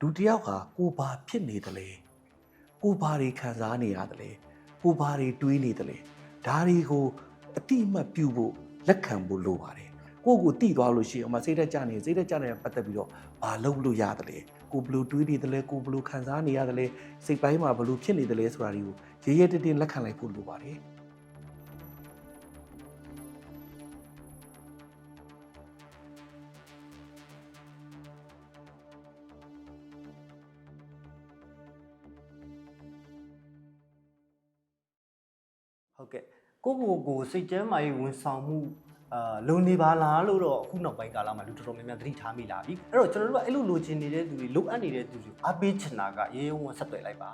လူတစ်ယောက်ဟာကိုဘာဖြစ်နေတယ်လဲကိုဘာတွေခံစားနေရတယ်လဲကိုဘာတွေတွေးနေတယ်လဲဒါတွေကိုအတိအမှတ်ပြုဖို့လက်ခံဖို့လိုပါတယ်ကိုယ့်ကိုတိသွားလို့ရှိရင်အမစိတ်သက်ကြနေစိတ်သက်ကြနေတဲ့ပတ်သက်ပြီးတော့ဘာလုပ်လို့ရတယ်လဲကိုဘယ်လိုတွေးနေတယ်လဲကိုဘယ်လိုခံစားနေရတယ်လဲစိတ်ပိုင်းမှာဘယ်လိုဖြစ်နေတယ်လဲဆိုတာတွေကိုရေရဲတင်းတင်းလက်ခံလိုက်ဖို့လိုပါတယ် ဟုတ်ကဲ့ကိုကိုကိုစိတ်ကျမ်းမာရေးဝန်ဆောင်မှုအာလုံနေပါလားလို့တော့အခုနောက်ပိုင်းကာလမှာလူတော်တော်များများသတိထားမိလာပြီအဲ့တော့ကျွန်တော်တို့ကအဲ့လိုလိုချင်နေတဲ့သူတွေလိုအပ်နေတဲ့သူတွေအားပေးချင်တာကရေရဲဝံ့ဆက်သွယ်လိုက်ပါ